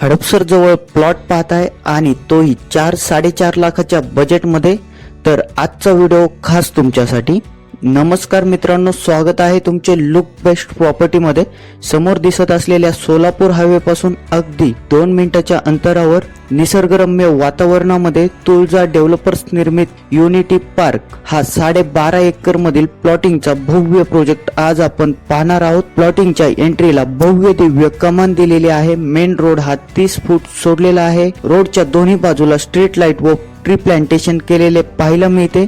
हडपसर जवळ प्लॉट पाहताय आणि तोही चार साडेचार लाखाच्या बजेटमध्ये तर आजचा व्हिडिओ खास तुमच्यासाठी. नमस्कार मित्रांनो स्वागत आहे तुमचे लुक बेस्ट प्रॉपर्टीमध्ये समोर दिसत असलेल्या सोलापूर हायवेपासून अगदी दोन मिनिटाच्या अंतरावर निसर्गरम्य वातावरणामध्ये तुळजा डेव्हलपर्स निर्मित युनिटी पार्क हा साडेबारा एकर मधील प्लॉटिंगचा भव्य प्रोजेक्ट आज आपण पाहणार आहोत. प्लॉटिंगच्या एंट्रीला भव्य दिव्य कमान दिलेली आहे. मेन रोड हा तीस फूट सोडलेला आहे. रोडच्या दोन्ही बाजूला स्ट्रीट लाइट व ट्री प्लांटेशन केलेले पाहायला मिळते.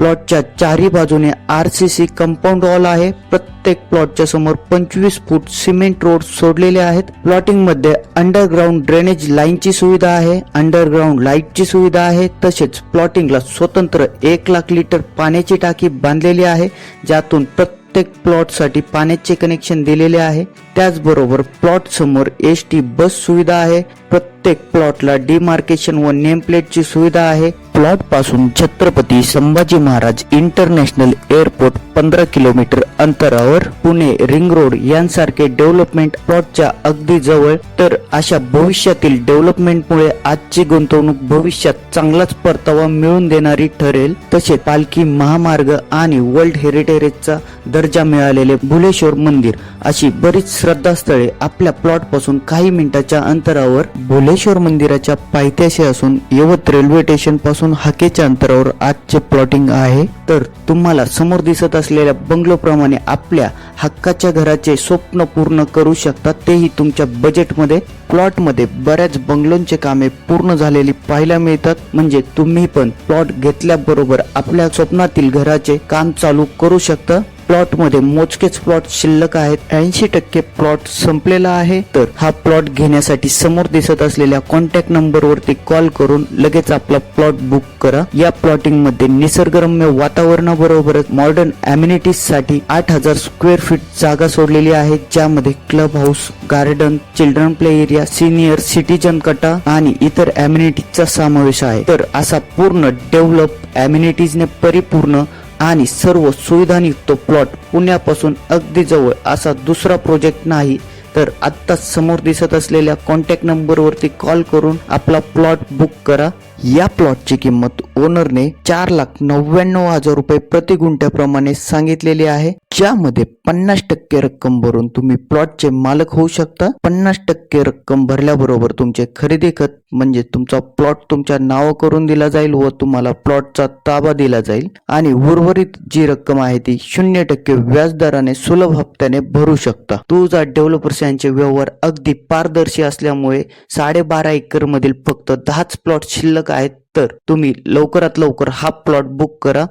प्लॉटच्या चारी बाजूने R C C compound wall आहे. प्रत्येक प्लॉटच्या समोर पंचवीस फूट सिमेंट रोड सोडलेले आहेत. प्लॉटिंगमध्ये अंडरग्राऊंड ड्रेनेज लाईनची सुविधा आहे. अंडरग्राऊंड लाईटची सुविधा आहे. तसेच प्लॉटिंगला स्वतंत्र एक लाख लिटर पाण्याची टाकी बांधलेली आहे. ज्यातून प्रत्येक प्लॉटसाठी पाण्याचे कनेक्शन दिलेले आहे. त्याचबरोबर प्लॉट समोर एस टी बस सुविधा आहे. प्रत्येक प्लॉटला डिमार्केशन व नेम प्लेटची सुविधा आहे. प्लॉटपासून छत्रपती संभाजी महाराज इंटरनॅशनल एअरपोर्ट पंधरा किलोमीटर अंतरावर पुणे रिंग रोड यांसारखे डेव्हलपमेंट प्लॉटच्या अगदी जवळ. तर अशा भविष्यातील डेव्हलपमेंटमुळे आजची गुंतवणूक भविष्यात चांगलाच परतावा मिळवून देणारी ठरेल. तसेच पालखी महामार्ग आणि वर्ल्ड हेरिटेजचा दर्जा मिळालेले भुलेश्वर मंदिर अशी बरीच श्रद्धास्थळे आपल्या प्लॉटपासून काही मिनिटाच्या अंतरावर भुलेश्वर मंदिराच्या पायथ्याशी असून यवत रेल्वे स्टेशनपासून हाकेच्या अंतरावर आजचे प्लॉटिंग आहे. तर तुम्हाला समोर दिसत असलेल्या बंगलोप्रमाणे आपल्या हक्काच्या घराचे स्वप्न पूर्ण करू शकता तेही तुमच्या बजेटमध्ये प्लॉटमध्ये बऱ्याच बंगलोंचे कामे पूर्ण झालेली पाहायला मिळतात. म्हणजे तुम्ही पण प्लॉट घेतल्याबरोबर आपल्या स्वप्नातील घराचे काम चालू करू शकता. प्लॉटमध्ये मोजकेच प्लॉट शिल्लक आहेत. ऐंशी टक्के प्लॉट संपलेला आहे. तर हा प्लॉट घेण्यासाठी समोर दिसत असलेल्या कॉन्टॅक्ट नंबर वरती कॉल करून लगेच आपला प्लॉट बुक करा. या प्लॉटिंगमध्ये निसर्गरम्य वातावरणाबरोबरच मॉडर्न अम्युनिटीजसाठी आठ हजार स्क्वेअर फीट जागा सोडलेली आहे ज्यामध्ये club house garden children play area senior citizen कटा आणि इतर अम्युनिटीजचा समावेश आहे. तर असा पूर्ण डेव्हलप अम्युनिटीजने परिपूर्ण आणि सर्व सुविधांयुक्त प्लॉट पुण्यापासून अगदी जवळ असा दुसरा प्रोजेक्ट नाही तर आत्ताच समोर दिसत असलेल्या कॉन्टॅक्ट नंबरवरती कॉल करून आपला प्लॉट बुक करा. या प्लॉटची किंमत ओनरने चार लाख नव्याण्णव हजार रुपये प्रति गुंठ्याप्रमाणे सांगितलेली आहे. ज्यामध्ये पन्नास टक्के रक्कम भरून तुम्ही प्लॉटचे मालक होऊ शकता. पन्नास टक्के रक्कम भरल्याबरोबर तुमचे खरेदी खत म्हणजे तुमचा प्लॉट तुमच्या नाव करून दिला जाईल व तुम्हाला प्लॉटचा ताबा दिला जाईल. आणि उर्वरित जी रक्कम आहे ती शून्य टक्के व्याजदराने सुलभ हप्त्याने भरू शकता. तुझा डेव्हलपर्स यांचे व्यवहार अगदी पारदर्शी असल्यामुळे साडेबारा एकर मधील फक्त दहाच प्लॉट शिल्लक आहेत. तर तुम्ही लवकरात लवकर हा प्लॉट बुक करा.